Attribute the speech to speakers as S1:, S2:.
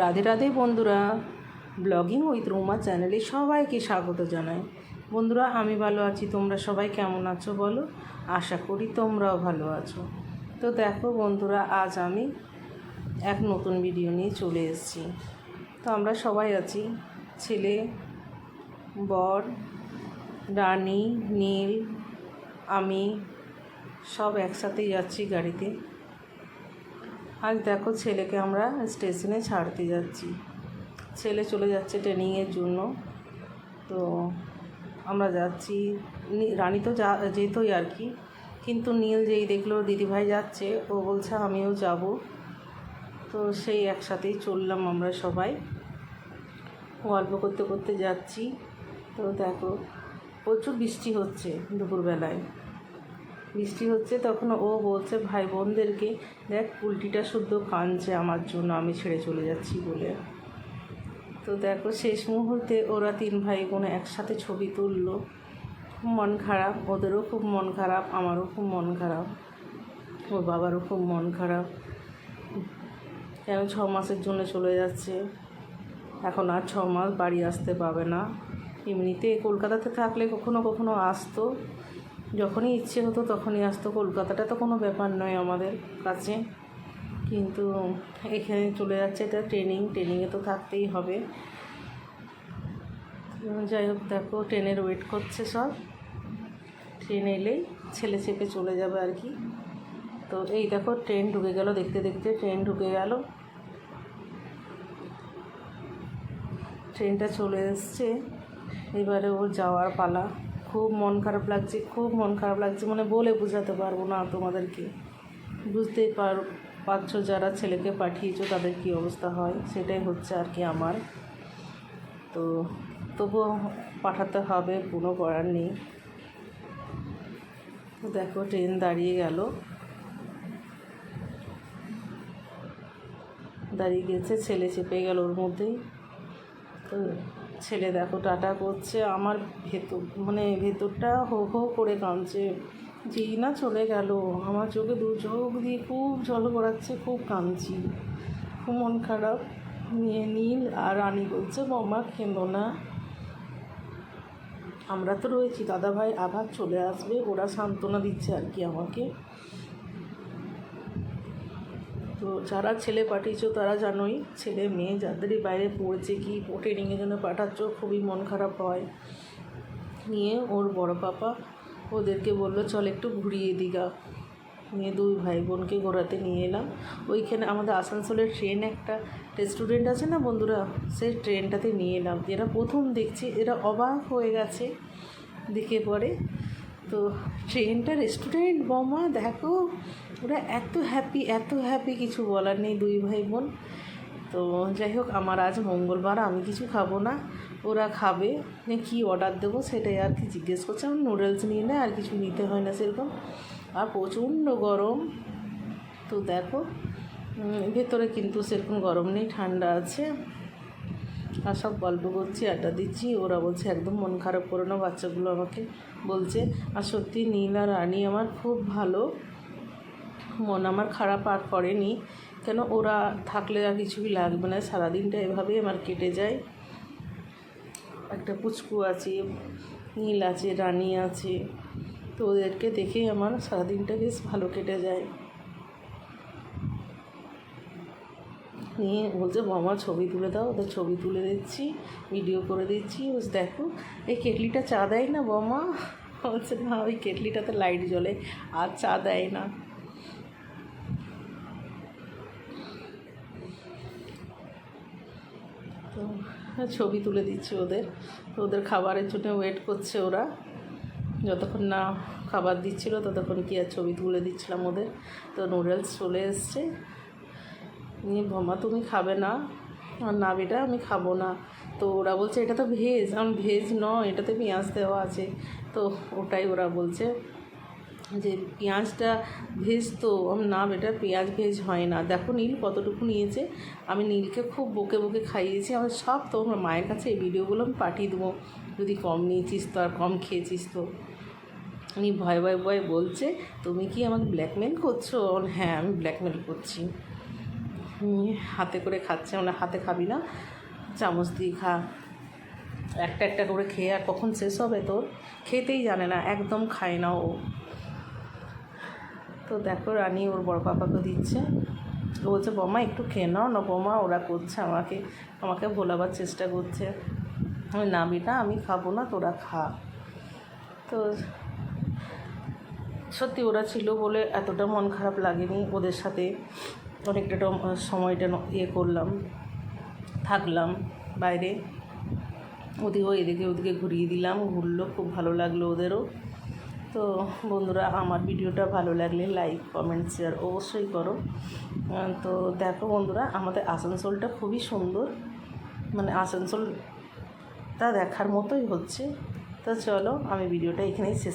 S1: রাধে রাধে বন্ধুরা blogging with Ruma চ্যানেলে সবাইকে স্বাগত জানাই। বন্ধুরা, আমি ভালো আছি, তোমরা সবাই কেমন আছো বলো? আশা করি তোমরাও ভালো আছো। তো দেখো বন্ধুরা, আজ আমি এক নতুন ভিডিও নিয়ে চলে এসেছি। তো আমরা সবাই আছি, ছেলে, বর, রানী, নীল, আমি, সব একসাথেই যাচ্ছি গাড়িতে। আজ দেখো ছেলেকে আমরা স্টেশনে ছাড়তে যাচ্ছি। ছেলে চলে যাচ্ছে ট্রেনিংয়ের জন্য। তো আমরা যাচ্ছি। রানী তো যা, যেতই আর কি। কিন্তু নীল যেই দেখল, দিদিভাই যাচ্ছে, ও বলছে, আমিও যাব। তো সেই একসাথেই চললাম আমরা সবাই। গল্প করতে করতে যাচ্ছি। তো দেখো, প্রচুর বৃষ্টি হচ্ছে দুপুরবেলায়। বৃষ্টি হচ্ছে, তখন ও বলছে ভাই বোনদেরকে দেখ, উল্টিটা শুদ্ধ কাঁদছে আমার জন্য, আমি ছেড়ে চলে যাচ্ছি বলে। তো দেখো, শেষ মুহূর্তে ওরা তিন ভাই বোন একসাথে ছবি তুললো। খুব মন খারাপ, ওদেরও খুব মন খারাপ, আমারও খুব মন খারাপ, ওর বাবারও খুব মন খারাপ। কেন ছ মাসের জন্য চলে যাচ্ছে? এখন আর ছ মাস বাড়ি আসতে পাবে না। এমনিতে কলকাতাতে থাকলে কখনো কখনো আসতো। যখনই ইচ্ছে হতো তখনই আসতো। কলকাতাটা তো কোনো ব্যাপার নয় আমাদের কাছে। কিন্তু এখানে চলে যাচ্ছে এটা ট্রেনিং ট্রেনিংয়ে তো থাকতেই হবে। যাই হোক, দেখো ট্রেনের ওয়েট করছে সব। ট্রেন এলেই ছেলে চেপে চলে যাবে আর কি। তো এই দেখো ট্রেন ঢুকে গেল, দেখতে দেখতে ট্রেন ঢুকে গেল। ট্রেনটা চলে এসছে। এবারে ওর যাওয়ার পালা। খুব মন খারাপ লাগছে, খুব মন খারাপ লাগছে মানে বলে বোঝাতে পারব না তোমাদেরকে। বুঝতেই পার পারছ যারা ছেলেকে পাঠিয়েছো তাদের কী অবস্থা হয়, সেটাই হচ্ছে আর কি আমার। তো তবুও পাঠাতে হবে, কোনো করার নেই। দেখো, ট্রেন দাঁড়িয়ে গেল। দাঁড়িয়ে গেছে, ছেলে চেপে গেল ওর মধ্যেই। তো ছেলে দেখো, টাটা করছে। আমার ভেতর মানে ভেতরটা হো হো করে কাঁদছে। যেই না চলে গেল, আমার চোখে দু চোখ দিয়ে খুব জল গড়াচ্ছে, খুব কাঁদছি। খুব মন খারাপ। নিয়ে নীল আর রানী বলছে, বৌমা কেঁদো না। আমরা তো রয়েছি। দাদা ভাই আবার চলে আসবে। ওরা সান্ত্বনা দিচ্ছে আর কি আমাকে। তো যারা ছেলে পাঠিয়েছো তারা জানোই, ছেলে মেয়ে যাদেরই বাইরে পড়েছে, কি ট্রেনিংয়ের জন্য পাঠাচ্ছ, খুবই মন খারাপ হয়। নিয়ে ওর বড় পাপা ওদেরকে বলল, চল একটু ঘুরিয়ে দিঘা নিয়ে দুই ভাই বোনকে ঘোরাতে নিয়ে এলাম। ওইখানে আমাদের আসানসোলের ট্রেন একটা রেস্টুরেন্ট আছে না বন্ধুরা? সেই ট্রেনটাতে নিয়ে এলাম। এরা প্রথম দেখছি, এরা অবাক হয়ে গেছে। দেখে পরে তো ট্রেনটা রেস্টুরেন্ট বমা, দেখো, ওরা এত হ্যাপি এত হ্যাপি কিছু বলার নেই দুই ভাই বোন তো যাই হোক, আমার আজ মঙ্গলবার, আমি কিছু খাব না, ওরা খাবে। কী অর্ডার দেবো সেটাই আর কি জিজ্ঞেস করছে। আমি নুডলস নিয়ে নেয়, আর কিছু নিতে হয় না সেরকম। আর প্রচণ্ড গরম। তো দেখো ভেতরে কিন্তু সেরকম গরম নেই, ঠান্ডা আছে। আর সব গল্প করছি, আড্ডা দিচ্ছি। ওরা বলছে, একদম মন খারাপ করো না, বাচ্চাগুলো আমাকে বলছে, আর সত্যি নীল আর রানী আমার খুব ভালো। মন আমার খারাপ আর করেনি। কেন ওরা থাকলে আর কিছুই লাগবে না। সারাদিনটা এভাবেই আমার কেটে যায়। একটা পুচকু আছে, নীল আছে, রানী আছে। তো ওদেরকে দেখেই আমার সারাদিনটা বেশ ভালো কেটে যায়। নিয়ে বলছে, মামা, ছবি তুলে দাও, ওদের ছবি তুলে দিচ্ছি ভিডিও করে দিচ্ছি। বলছে, দেখো, এই কেটলিটা চা দেয় না বমা বলছে, না, ওই কেটলিটাতে লাইট জ্বলে, আর চা দেয় না। তো ছবি তুলে দিচ্ছি ওদের। তো ওদের খাবারের জন্য ওয়েট করছে ওরা। যতক্ষণ না খাবার দিচ্ছিল, ততক্ষণ কি আর ছবি তুলে দিচ্ছিলাম ওদের। তো নুডলস চলে এসছে। নিয়ে ভমা তুমি খাবে না? আর না বেটা, আমি খাব না। তো ওরা বলছে, এটা তো ভেজ। আমি ভেজ নয়, এটাতে পেঁয়াজ দেওয়া আছে। তো ওটাই ওরা বলছে যে, পেঁয়াজটা ভেজ তো? না বেটা, পেঁয়াজ ভেজ হয় না। দেখো নীল কতটুকু নিয়েছে। আমি নীলকে খুব বকে বকে খাইয়েছি। আমার সব তো আমার মায়ের কাছে এই ভিডিওগুলো আমি পাঠিয়ে দেবো। যদি কম নিয়েছিস তো আর কম খেয়েছিস তো। উনি ভয় ভয় ভয় বলছে, তুমি কি আমাকে ব্ল্যাকমেল করছ? হ্যাঁ আমি ব্ল্যাকমেল করছি। হাতে করে খাচ্ছে, আমরা হাতে খাবি না। চামচ দিয়ে খা। একটা একটা করে খেয়ে, আর কখন শেষ হবে তোর? খেতেই জানে না, একদম খায় না ও। তো দেখো, রানী ওর বড় পাপাকে দিচ্ছে। ও বলছে, বমা, একটু খেয়ে নাও না বমা, ওরা করছে আমাকে আমাকে ভোলাবার চেষ্টা করছে। আমি না বেটা আমি খাব না, তোরা খা। তো সত্যি ওরা ছিল বলে এতটা মন খারাপ লাগেনি ওদের সাথে। অনেকটা সময়টা ইয়ে করলাম, থাকলাম বাইরে। ওদিকেও এদিকে ওদিকে ঘুরিয়ে দিলাম, ঘুরলো, খুব ভালো লাগল ওদেরও। তো বন্ধুরা, আমার ভিডিওটা ভালো লাগলে লাইক, কমেন্ট, শেয়ার অবশ্যই করো। তো দেখো বন্ধুরা, আমাদের আসানসোলটা খুবই সুন্দর। মানে আসানসোলটা দেখার মতোই হচ্ছে। তো চলো, আমি ভিডিওটা এখানেই শেষ